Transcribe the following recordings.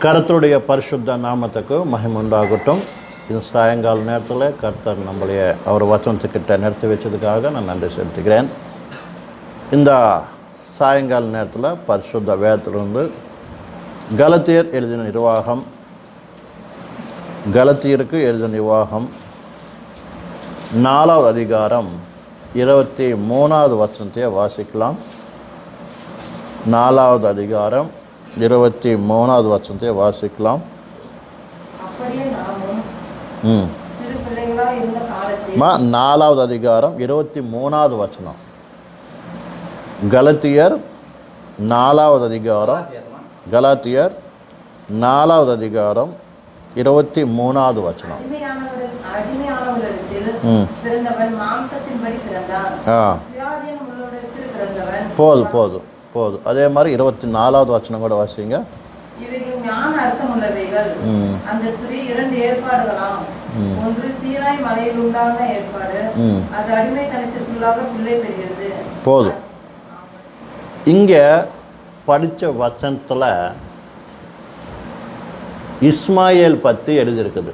கருத்துடைய பரிசுத்த நாமத்துக்கு மகிமை உண்டாகட்டும் இது சாயங்கால நேரத்தில் கர்த்தர் நம்மளைய அவர் வசனத்துக்கிட்ட நிறுத்தி வச்சதுக்காக நான் நன்றி செலுத்துகிறேன். இந்த சாயங்கால நேரத்தில் பரிசுத்த வேதத்திலிருந்து கலத்தியர் எழுதின நிர்வாகம் கலத்தியருக்கு எழுதின நிர்வாகம் நாலாவது அதிகாரம் இருபத்தி மூணாவது வசனத்தையே வாசிக்கலாம். நாலாவது அதிகாரம் இருபத்தி மூணாவது வசனத்தை வாசிக்கலாம். நாலாவது அதிகாரம் இருபத்தி மூணாவது வசனம். கலத்தியர் நாலாவது அதிகாரம் கலாத்தியர் நாலாவது அதிகாரம் இருபத்தி மூணாவது வசனம். போதும் போதும். போதும் அதே மாதிரி இருபத்தி நாலாவது வசனம் கூட வாசிங்க. அந்த ஸ்திரீ இரண்டு ஏற்பாடுகளாம். ம். ஒன்று சீனாய் மலையில் உண்டான ஏற்பாடு. ம். அது அடிமைத்தனத்திற்குள்ளாக பிள்ளை பெறுகிறது போதும் இங்கே படித்த வசனத்தில் இஸ்மாயேல் பற்றி எழுதியிருக்குது.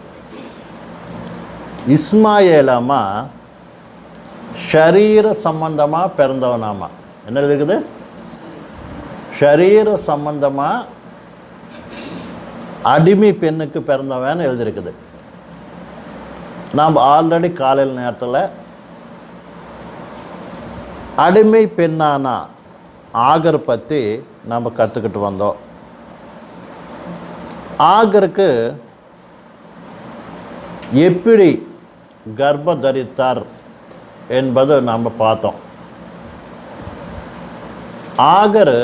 இஸ்மாயேலாமா ஷரீர சம்பந்தமாக பிறந்தவனாமா? என்ன எழுதிருக்குது ஷரீர சம்பந்தமாக அடிமை பெண்ணுக்கு பிறந்தவன் எழுதியிருக்குது. நாம் ஆல்ரெடி காலையில் நேரத்தில் அடிமை பெண்ணானா ஆகர் பற்றி நம்ம கற்றுக்கிட்டு வந்தோம். ஆகருக்கு எப்படி கர்ப்ப தரித்தார் என்பது நாம் பார்த்தோம். ஆகர்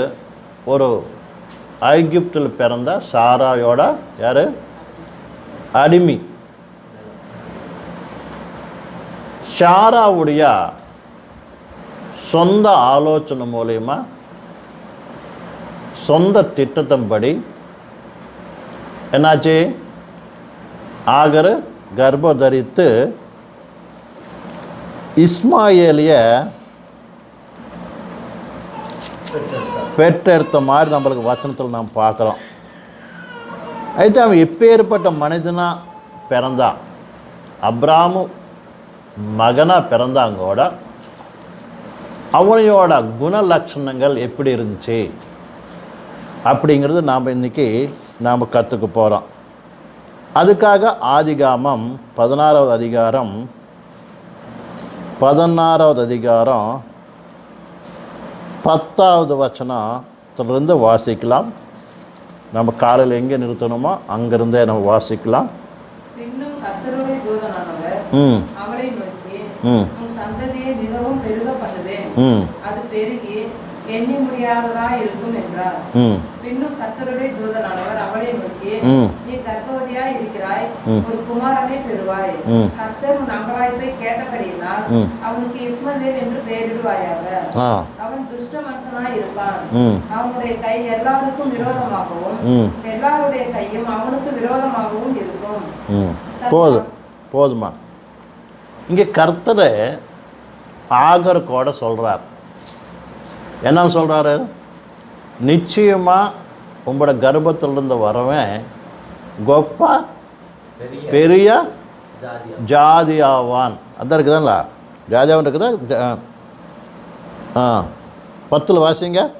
ஒரு ஐகிப்தில் பிறந்த சாராயோட யார்? அடிமை. ஷாராவுடைய சொந்த ஆலோசனை மூலயமா சொந்த திட்டத்தின்படி என்னாச்சு? ஆகர் கர்ப்பதரித்து தரித்து பெற்றெடுத்த மாதிரி நம்மளுக்கு வச்சனத்தில் நாம் பார்க்குறோம் అయితే அவன் எப்பேற்பட்ட மனிதனாக பிறந்தான் அப்ராமு மகனாக பிறந்தாங்க கூட அவனையோட குணலட்சணங்கள் எப்படி இருந்துச்சு அப்படிங்கிறது நாம் இன்றைக்கி நாம் கற்றுக்க போகிறோம் அதுக்காக ஆதிகாமம் பதினாறாவது அதிகாரம் பதினாறாவது அதிகாரம் பத்தாவது வசனத்திலிருந்து வாசிக்கலாம். நம்ம காலையில் எங்கே நிறுத்தணுமோ அங்கேருந்தே நம்ம வாசிக்கலாம். ம். ம். ம். அது பெருகி எண்ணி முடியாததா இருக்கும் என்றார். ம். பின்னும் கர்த்தருடைய தூதனானவர் அவளை நோக்கி ம். நீ கர்ப்பவதியாய் இருக்கிறாய் ம். ஒரு குமாரனை பெறுவாய். ம். கர்த்தர் உன் அங்கலாய்ப்பை கேட்டபடியினால் ம். அவனுக்கு இஸ்மவேல் என்று பெயரிடுவாயாக. மனுஷனாய் இருப்பான். ம். அவனுடைய கை எல்லாருக்கும் விரோதமாகவும் ம். எல்லாருடைய கையும் அவனுக்கு விரோதமாகவும் இருக்கும். ம். போதும் போதுமா? இங்கே கர்த்தரை ஆகர் கூட சொல்கிறார் என்ன சொல்கிறாரு நிச்சயமாக உங்களோட கர்ப்பத்திலிருந்து வரவன் கொப்ப பெரிய ஜாதியாவான். அதான் இருக்குதாங்களா ஜாதியாவன் இருக்குதா? ஆ. பத்தில் வாசிங்க.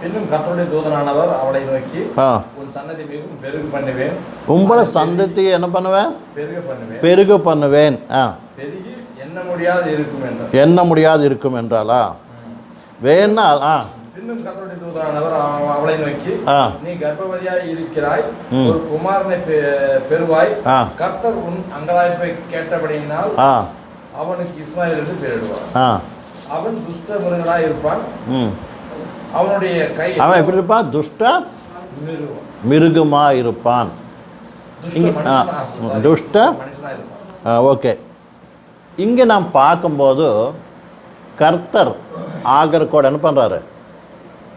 பின்னும் கர்த்தருடைய தூதனானவர் அவளை நோக்கி உன் சன்னதி மிகவும் பெருகு பண்ணுவேன். உங்களோட சந்ததியை என்ன பண்ணுவேன்? பெருக பண்ணுவேன். பெருக பண்ணுவேன். ஆ. பெருகி எண்ண முடியாது இருக்கும் என்றார். எண்ண முடியாது இருக்கும் என்றாளா? வேணா ஆ. பின்னும் கர்த்தருடைய தூதனானவர் அவ- அவளை நோக்கி நீ கர்ப்பவதியாய் இருக்கிறாய். ஒரு குமாரனை பெறுவாய். கர்த்தர் உன் அங்கலாய்ப்பை கேட்டபடியினால் அவனுக்கு இஸ்மாயில் என்று பெயரிடுவார் அவன் துஷ்ட மிருகனாய் இருப்பான். ம். அவனுடைய கை அவன் எப்படி இருப்பான் துஷ்ட மிருகம். இருப்பான். துஷ்ட ஓகே. இங்கே நாம் பார்க்கும்போது கர்த்தர் ஆகர் கூட என்ன பண்ணுறாரு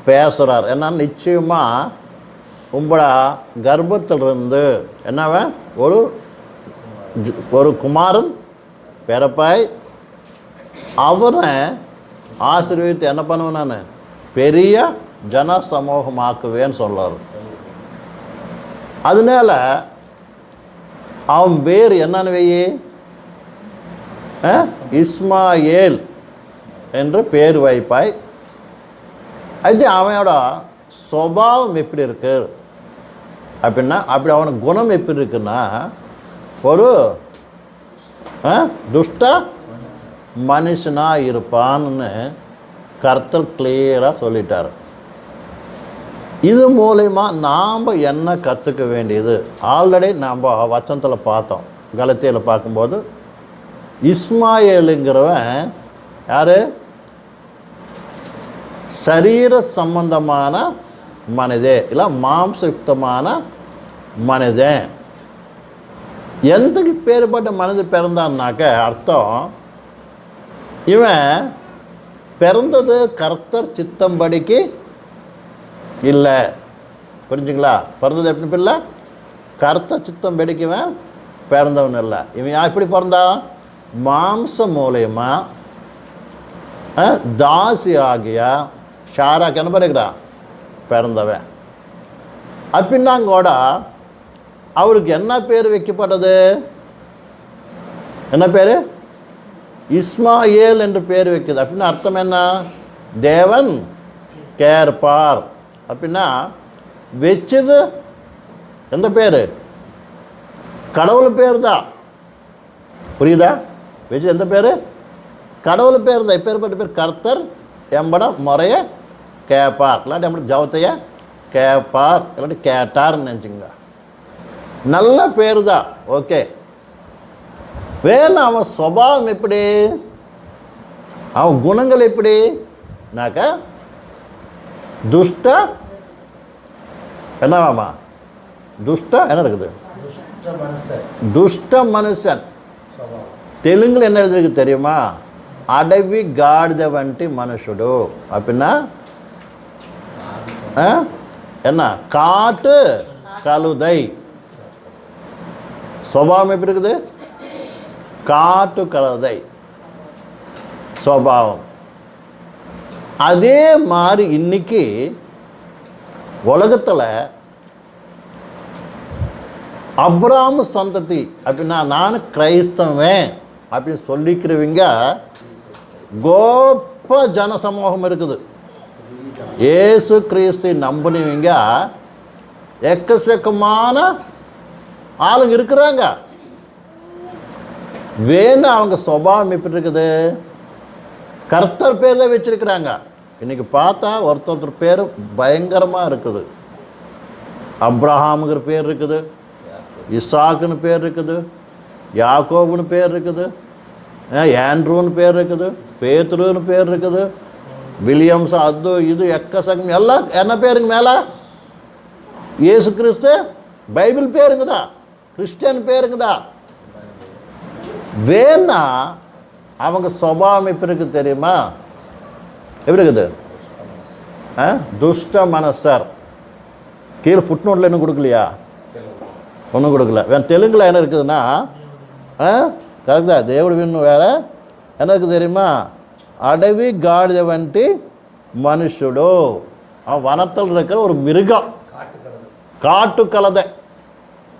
பேசுகிறார் ஏன்னா நிச்சயமாக உங்களோட கர்ப்பத்திலிருந்து என்னவன் ஒரு ஒரு குமாரன் பிறப்பாய் அவனை ஆசீர்வதித்து என்ன பண்ணுவேன் நான்? பெரிய ஜன சமூகமாக்குவேன்னு சொல்கிறார் அதனால அவன் பேர் என்னன்னு வெயி? இஸ்மாயேல் என்று பேர் வைப்பாய். அது அவனோட சுபாவம் எப்படி இருக்கு? அப்படின்னா அப்படி அவனுக்கு குணம் எப்படி இருக்குன்னா ஒரு துஷ்டா மனுஷனாக இருப்பான்னு கர்த்தர் கிளியராக சொல்லிட்டார். இது மூலயமா நாம் என்ன கற்றுக்க வேண்டியது? ஆல்ரெடி நாம் வச்சனத்தில் பார்த்தோம். கலத்தியில் பார்க்கும்போது இஸ்மாயேலுங்கிறவன் யார்? சரீர சம்பந்தமான மனிதே இல்லை மாம்சயுக்தமான மனிதன். எந்தக்கு பேர்பட்ட மனிதன் பிறந்தான்னாக்க அர்த்தம் இவன் பிறந்தது கர்த்தர் சித்தம்படிக்கு இல்லை. புரிஞ்சுங்களா? பிறந்தது எப்படி இல்லை கர்த்த சித்தம் படிக்கவன் பிறந்தவன் இல்லை. இவன் எப்படி பிறந்தான் மாம்சம் மூலயமா தாசி ஆகிய ஷாராக்கு என்ன பண்ணிக்கிறான் பிறந்தவன். அப்படின்னா கூட அவருக்கு என்ன பேர் வைக்கப்பட்டது? என்ன பேர்? இஸ்மாயேல் என்று பேர் வைக்குது. அப்படின்னா அர்த்தம் என்ன? தேவன் கேர்பார் அப்படின்னா வச்சது எந்த பேர்? கடவுள் பேர் தான் புரியுதா? வச்சது எந்த பேர்? கடவுள் பேர் தான் இப்பேற்பட்ட பேர் கர்த்தர் எம்படம் முறைய கேட்பார் இல்லாட்டி எம்பட ஜவத்தைய கேட்பார் இல்லாட்டி கேட்டார்னு நினச்சிங்க நல்ல பேர் தான் ஓகே. வேணும் அவன் சுபாவம் எப்படி அவன் குணங்கள் எப்படி நாக்க துஷ்ட என்னவாமா துஷ்ட என்ன இருக்குது துஷ்ட மனுஷன் துஷ்ட மனுஷன் స్వభావం తెలుగులో என்ன எழுதிருக்கு தெரியுமா అడవి గాడిద వంటి మనుషుడు அப்படின்னா ஆ? என்ன காட்டு கழுதை சுபாவம் எப்படி இருக்குது காட்டு கழுதை சுபாவம் அதே மாதிரி இன்னைக்கு உலகத்தில் அப்ராம சந்ததி அப்படின்னா நான் கிரைஸ்தவன் அப்படின்னு சொல்லிக்கிறவங்க கோப்ப ஜன சமூகம் இருக்குது. ஏசு கிறிஸ்து நம்பினவங்க எக்கச்சக்கமான ஆளுங்க இருக்கிறாங்க. வேணும் அவங்க சுபாவம் எப்படி இருக்குது? கர்த்தர் பேர் தான் வச்சிருக்கிறாங்க. இன்றைக்கி பார்த்தா ஒருத்தர் ஒருத்தர் பேர் பயங்கரமாக இருக்குது. அப்ரஹாமுங்கிற பேர் இருக்குது. இஸ்டாக்குன்னு பேர் இருக்குது. யாக்கோபுன்னு பேர் இருக்குது. ஆண்ட்ரூன்னு பேர் இருக்குது. பேத்ருன்னு பேர் இருக்குது. வில்லியம்ஸ் அது இது எக்கசக்கம் எல்லாம் என்ன பேருங்க மேலே? இயேசு கிறிஸ்து பைபிள் பேருங்கதா கிறிஸ்டியன் பேருங்கதா வேணா அவங்க சுபாவம் இப்போ இருக்குது தெரியுமா? எப்படி இருக்குது? துஷ்ட மனசர். கீழே ஃபுட் நோட்டில் இன்னும் கொடுக்கலையா? ஒன்றும் கொடுக்கல. வேன் தெலுங்கில் என்ன இருக்குதுன்னா கரெக்டா தேவடு வேணும் வேற. எனக்கு தெரியுமா? அடவி காடித வந்துட்டு மனுஷுடோ. அவன் வனத்தில் இருக்கிற ஒரு மிருகம். காட்டு கலதை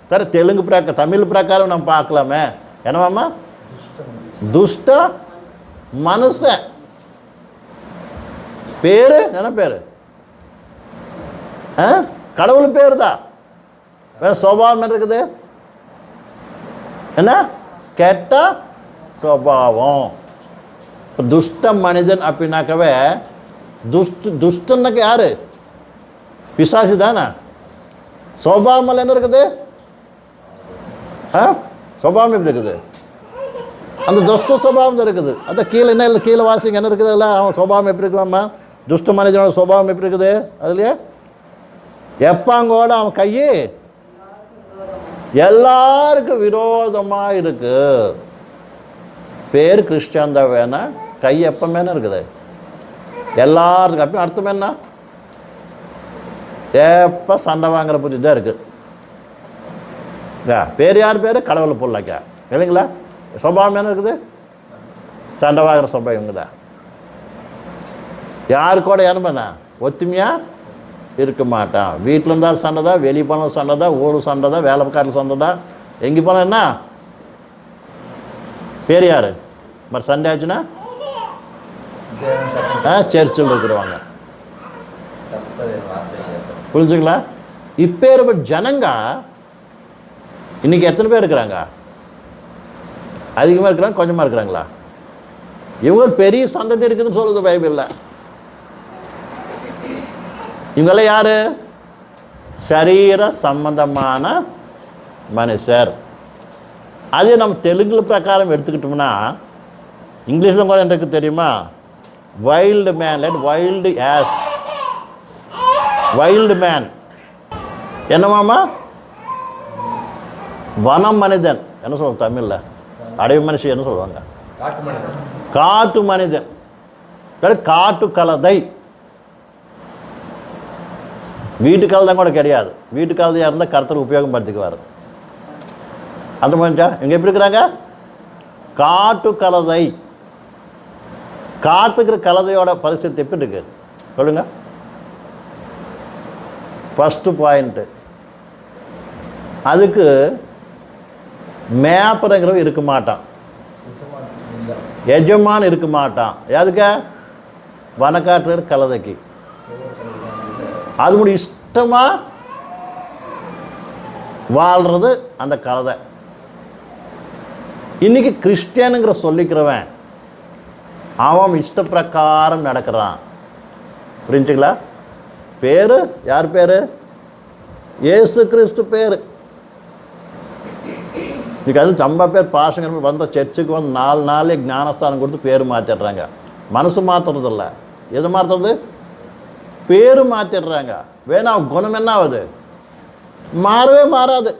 சரி தெலுங்கு பிரக்க தமிழ் பிரகாரம் நம்ம பார்க்கலாமே. என்னவாம்மா? துஷ்ட மனுஷன் பேரு? என்ன பேரு? ஆ? கடவுள் பேர் தான் வேற என்ன இருக்குது? என்ன? கெட்ட சுவாவம் துஷ்ட மனிதன் அப்படின்னாக்கவே துஷ்டு துஷ்டன்னாக்க யாரு? பிசாசு தானே. சுபாவம் என்ன இருக்குது? ஆ? சுவாவம் எப்படி இருக்குது? அந்த துஷ்ட சுபாவம் இருக்குது. அந்த கீழே என்ன இல்லை கீழே வாசிங்க என்ன இருக்குது அதில்? அவன் சுபாவம் எப்படி இருக்குமாம்மா துஷ்ட மனிதனோட சுபாவம் எப்படி இருக்குது? அதுலையே? எப்பாங்கோட அவன் கை எல்லாருக்கும் விரோதமாக இருக்கு. பேர் கிறிஸ்டியன் தான் வேணா கை எப்பவுமே இருக்குது? எல்லாருக்கும் அப்படி அர்த்தம் என்ன? எப்போ சண்டை வாங்குற புத்தி தான் இருக்குது பேர் யார் பேர்? கடவுளை பொருளாக்கா இல்லைங்களா? சுபாவம் என்ன இருக்குது சண்டை வாங்குற சுபாவம் இவங்க தான் யாரு கூட என்ன ஒத்துமையாக இருக்க மாட்டான் வீட்டில் இருந்தாலும் சண்டை தான் வெளியே போனாலும் சண்டை தான் ஊர் சண்டை தான் வேலைக்காட்டில் சண்டை தான் எங்கே போனால் என்ன பேர் யார் మరి சண்டை ஆச்சுன்னா ஆ சர்ச்சில் இருக்கிறவாங்க கர்த்தரின் வார்த்தை புரிஞ்சுங்களா இப்பேற்பட்ட ஜனங்க இன்னைக்கு எத்தனை பேர் இருக்கிறாங்க அதிகமாக இருக்கிறாங்க கொஞ்சமாக இருக்கிறாங்களா? இவங்க பெரிய சந்ததி இருக்குதுன்னு சொல்லுது பைபிளில். இவங்கெல்லாம் யாரு? சரீர சம்பந்தமான மனுஷர். அதே நம்ம தெலுங்கு பிரகாரம் எடுத்துக்கிட்டோம்னா இங்கிலீஷில் கூட எனக்கு தெரியுமா? Wild man let wild as wild man என்னமாமா வனம் மனிதன். என்ன சொல்லுவாங்க தமிழில்? அடைவு மனுஷன் என்ன சொல்லுவாங்க? காட்டு மனிதன். காட்டு கலதை வீட்டு கலதான் கூட கிடையாது. வீட்டு கலதையாக இருந்தால் கருத்தர் உபயோகப்படுத்திக்குவார். அந்த மாதிரி இங்கே எப்படி இருக்கிறாங்க? காட்டு கலதை காட்டுக்கிற கலதையோட பரிசுத்தி எப்படி இருக்கு? சொல்லுங்க. ஃபஸ்ட்டு பாயிண்ட்டு அதுக்கு மேப்பருங்கிறவன் இருக்க மாட்டான். எஜமான் இருக்க மாட்டான். எதுக்க? வனக்காட்டுற கலதைக்கு அது முடி இஷ்டமாக வாழ்கிறது அந்த கலதை இன்னைக்கு கிறிஸ்டியனுங்கிற சொல்லிக்கிறவன் அவன் இஷ்ட பிரகாரம் நடக்கிறான். புரிஞ்சுங்களா? பேர்? யார் பேர்? ஏசு கிறிஸ்து பேர். இன்னைக்கு அது சம்பா பேர் பாசங்க வந்த சர்ச்சுக்கு வந்து நாலு நாளே ஞானஸ்தானம் கொடுத்து பேர் மாற்றிடுறாங்க மனசு மாற்றுறதில்ல எது மாற்றுறது பேர் மாற்றிடுறாங்க வேணா குணம் என்ன ஆகுது? மாறவே மாறாது.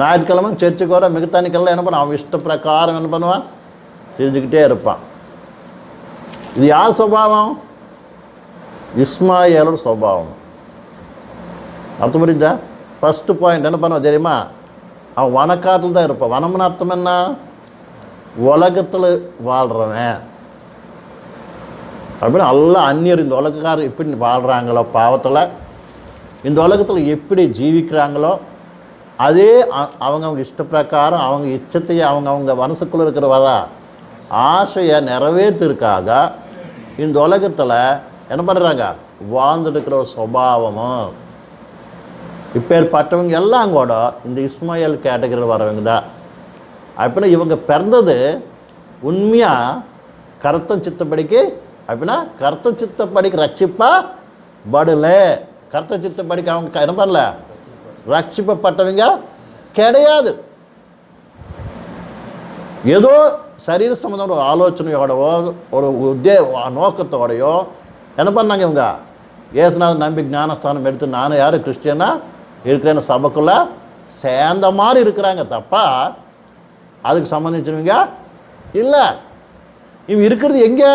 ஞாயிற்றுக்கிழமை சர்ச்சுக்கு வர மிகத்தானிக்கெல்லாம் என்ன பண்ணுவான்? அவன் இஷ்ட பிரகாரம் என்ன பண்ணுவான்? செஞ்சுக்கிட்டே இருப்பான். இது யார் சுபாவம்? இஸ்மாயிலோட சுபாவம். அர்த்தம் புரிஞ்சா ஃபஸ்ட்டு பாயிண்ட் என்ன பண்ணுவான் தெரியுமா? அவன் வனக்காட்டில் தான் இருப்பான். வனம்னு அர்த்தம் என்ன? உலகத்தில் வாழ்கிறவன் அப்படின்னு எல்லாம் அந்நியர் இந்த உலகக்காரர் எப்படி வாழ்கிறாங்களோ பாவத்தில் இந்த உலகத்தில் எப்படி ஜீவிக்கிறாங்களோ அதே அவங்கவுங்க அவங்க அவங்க இஷ்ட அவங்க இச்சத்தையே அவங்க அவங்க மனசுக்குள்ளே இருக்கிற வர ஆசையை நிறைவேற்றிருக்காக இந்த உலகத்தில் என்ன பண்ணுறாங்க வாழ்ந்துட்டு இருக்கிற ஒரு சுபாவமும் இப்பேற்பட்டவங்க எல்லாம் கூட இந்த இஸ்மாயில் கேட்டகரியில் வரவங்க தான். அப்படின்னா இவங்க பிறந்தது உண்மையாக கருத்தம் சித்தப்படிக்கு அப்படின்னா கருத்த சித்தப்படிக்கு ரட்சிப்பா படல கருத்த சித்தப்படிக்கு அவங்க என்ன பண்ணல? ரட்சிப்பப்பட்டவங்க கிடையாது. ஏதோ சரீர சம்பந்தமான ஒரு ஆலோசனையோடவோ ஒரு உத்தே நோக்கத்தோடையோ என்ன பண்ணாங்க இவங்க? ஏசுநாதன் நம்பி ஞானஸ்தானம் எடுத்து நானும் யார் கிறிஸ்டியனா இருக்கிற சபைக்குள்ள சேர்ந்த மாதிரி இருக்கிறாங்க தப்பா? அதுக்கு சம்மந்திச்சுருவீங்க இல்லை. இவன் இருக்கிறது எங்கே?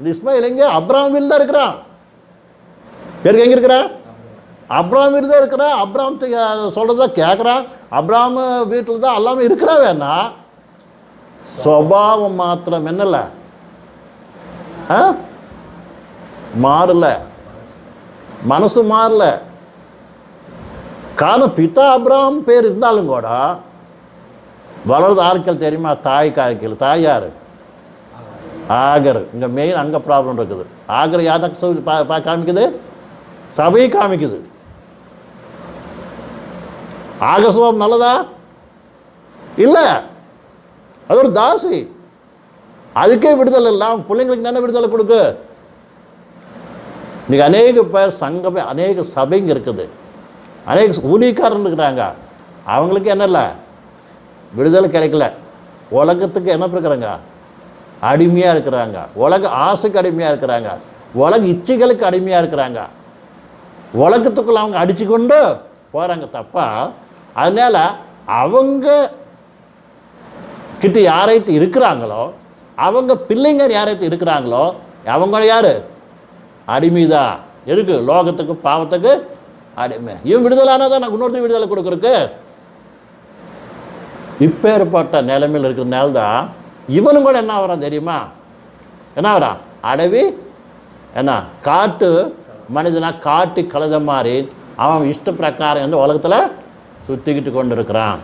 இந்த இஸ்மாயில் எங்கே? அப்ராம் வீடு தான் இருக்கிறான். பேருக்கு எங்கே இருக்கிறான் அப்ராம் வீடு தான் இருக்கிறான் அப்ராம் சொல்கிறத கேட்குறான் அப்ராம் வீட்டில் தான் எல்லாமே இருக்கிறா வேணா சுபாவம் மாத்திரம் என்னல? ஆ? மாறல. மனசு மாறல. காரணம் பிதா அப்ராம் பேர் இருந்தாலும் கூட வளர்ந்த ஆட்கள் தெரியுமா? தாய் காய்க்கல் தாய் ஆகர். இங்கே மெயின் அங்கே ப்ராப்ளம் இருக்குது. ஆகர் யாரை சொல்லி பா பா- காமிக்குது? சபை காமிக்குது. ஆகர் சுபாவம் நல்லதா? இல்லை. அது ஒரு தாசி. அதுக்கே விடுதலை இல்லை அவன் பிள்ளைங்களுக்கு தானே விடுதலை கொடுக்கு? இன்னைக்கு அநேக பேர் சங்கமே அநேக சபைங்க இருக்குது. அநேக ஊழியக்காரன் இருக்கிறாங்க. அவங்களுக்கு என்ன இல்லை? விடுதலை கிடைக்கல. உலகத்துக்கு என்ன இருக்கிறாங்க அடிமையாக இருக்கிறாங்க. உலக ஆசைக்கு அடிமையாக இருக்கிறாங்க. உலக இச்சைகளுக்கு அடிமையாக இருக்கிறாங்க. உலகத்துக்குள்ள அவங்க அடித்து கொண்டு போகிறாங்க தப்பா. அதனால் அவங்க கிட்ட யாரைத்து இருக்கிறாங்களோ அவங்க பிள்ளைங்க யாரைத்து இருக்கிறாங்களோ அவங்க யார்? அடிமைதான். எதுக்கு? லோகத்துக்கு பாவத்துக்கு அடிமை இவன் விடுதலானா தான் நான் இன்னொருத்தர் விடுதலை கொடுக்குறக்கு இப்பேற்பட்ட நிலைமையில் இருக்கிறதுனால தான் இவனும் கூட என்ன வரான் தெரியுமா? என்ன வரான் அடவி என்ன? காட்டு மனிதனா காட்டு கழுத மாதிரி அவன் இஷ்ட பிரகாரம் வந்து உலகத்தில் சுற்றிக்கிட்டு கொண்டு இருக்கிறான்